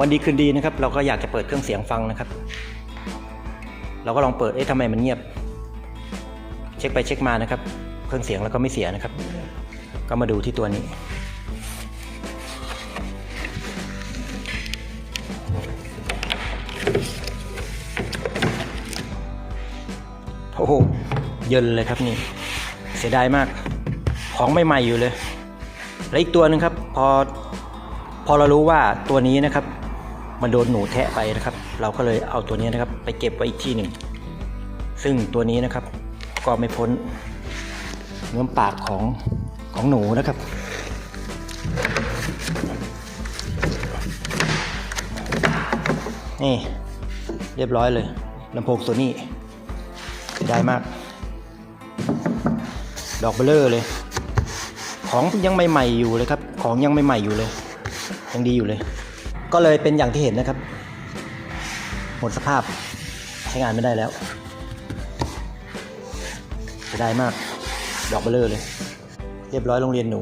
วันดีคืนดีนะครับ เราก็อยากจะเปิดเครื่องเสียงฟังนะครับ เราก็ลองเปิดเอ๊ะทำไมมันเงียบ เช็คไปเช็คมานะครับ เครื่องเสียงแล้วก็ไม่เสียนะครับ ก็มาดูที่ตัวนี้โอ้โหเยินเลยครับนี่เสียดายมาก ของใหม่ๆอยู่เลย และอีกตัวหนึ่งครับ พอพอเรารู้ว่าตัวนี้นะครับ มันโดนหนูแทะไปนะครับ เราก็เลยเอาตัวนี้นะครับ ไปเก็บไว้อีกที่หนึ่ง ซึ่งตัวนี้นะครับก็ไม่พ้นเงื้อมปากของของหนูนะครับ นี่เรียบร้อยเลยลำโพงตัวนี้เสียดายมาก ดอกเบลเลอร์เลย ของยังใหม่ๆอยู่เลยครับ ของยังใหม่ๆอยู่เลย ยังดีอยู่เลย ก็เลยเป็นอย่างที่เห็นนะครับ หมดสภาพใช้งานไม่ได้แล้วเสียดายมาก ดอกเบลเลอร์เลย เรียบร้อยโรงเรียนหนู